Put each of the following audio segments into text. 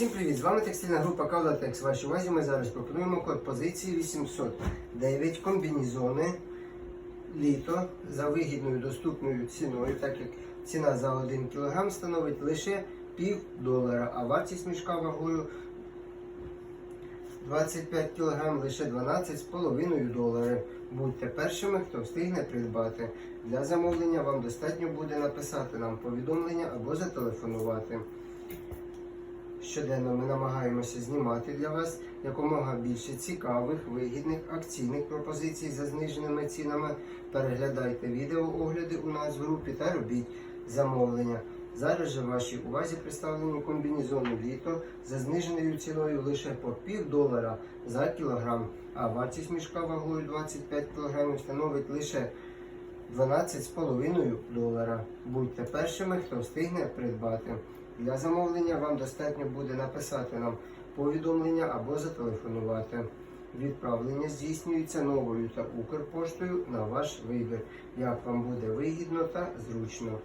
Всім привіт! З вами текстильна група Кавлатекс. Вашій увазі ми зараз пропонуємо код позиції 809 комбінізони літо за вигідною доступною ціною, так як ціна за 1 кг становить лише пів долара, а вартість мішка вагою 25 кг лише 12,5 долари. Будьте першими, хто встигне придбати. Для замовлення вам достатньо буде написати нам повідомлення або зателефонувати. Щоденно ми намагаємося знімати для вас якомога більше цікавих, вигідних акційних пропозицій за зниженими цінами. Переглядайте відеоогляди у нас в групі та робіть замовлення. Зараз же в вашій увазі представлені комбінезони літо за зниженою ціною лише по пів долара за кілограм, а вартість мішка вагою 25 кг становить лише 12,5 долара. Будьте першими, хто встигне придбати. Для замовлення вам достатньо буде написати нам повідомлення або зателефонувати. Відправлення здійснюється новою та Укрпоштою на ваш вибір, як вам буде вигідно та зручно.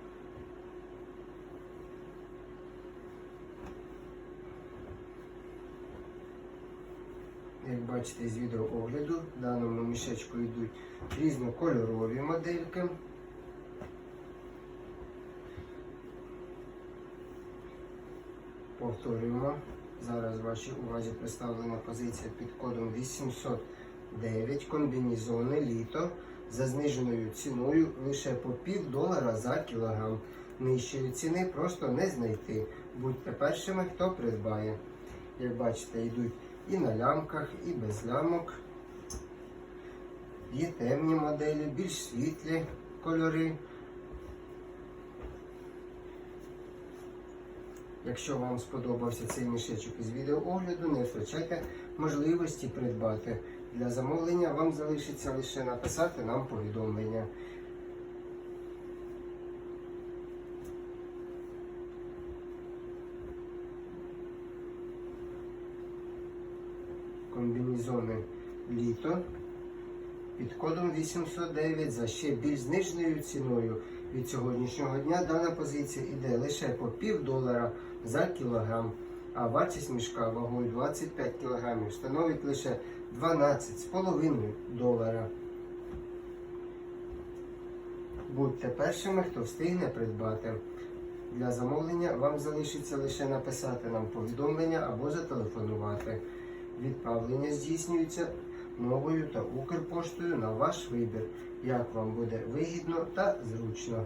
Як бачите з відеоогляду, в даному мішечку йдуть різнокольорові модельки. Повторюємо. Зараз вашій увазі представлена позиція під кодом 809 комбінізони літо за зниженою ціною лише по пів долара за кілограм. Нижчої ціни просто не знайти. Будьте першими, хто придбає. Як бачите, йдуть і на лямках, і без лямок. Є темні моделі, більш світлі кольори. Якщо вам сподобався цей мішечок із відеоогляду, не втрачайте можливості придбати. Для замовлення вам залишиться лише написати нам повідомлення. Комбінезони літо під кодом 809 за ще більш зниженою ціною. Від сьогоднішнього дня дана позиція йде лише по пів долара за кілограм, а вартість мішка вагою 25 кг становить лише 12,5 долара. Будьте першими, хто встигне придбати. Для замовлення вам залишиться лише написати нам повідомлення або зателефонувати. Відправлення здійснюється новою та Укрпоштою на ваш вибір, як вам буде вигідно та зручно.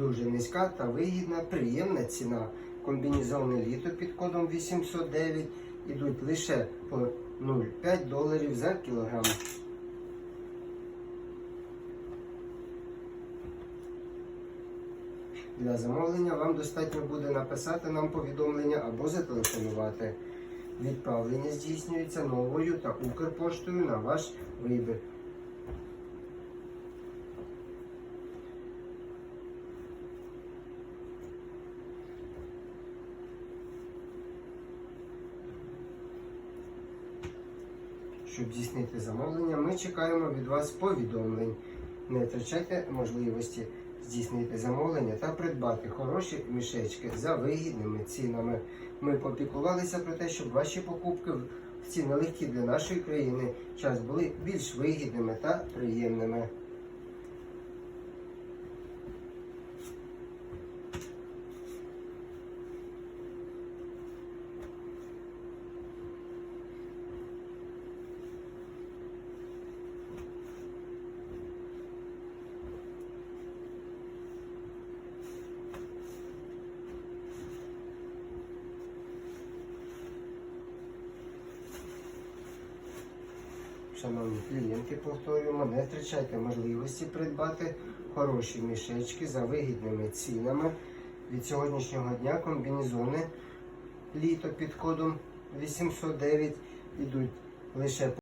Дуже низька та вигідна, приємна ціна. Комбінезони літо під кодом 809 ідуть лише по 0,5 доларів за кілограм. Для замовлення вам достатньо буде написати нам повідомлення або зателефонувати. Відправлення здійснюється новою та Укрпоштою на ваш вибір. Щоб здійснити замовлення, ми чекаємо від вас повідомлень. Не втрачайте можливості здійснити замовлення та придбати хороші мішечки за вигідними цінами. Ми попікувалися про те, щоб ваші покупки в ці нелегкі для нашої країни час були більш вигідними та приємними. Шановні клієнти, повторюємо, не втрачайте можливості придбати хороші мішечки за вигідними цінами. Від сьогоднішнього дня комбінезони літо під кодом 809 ідуть лише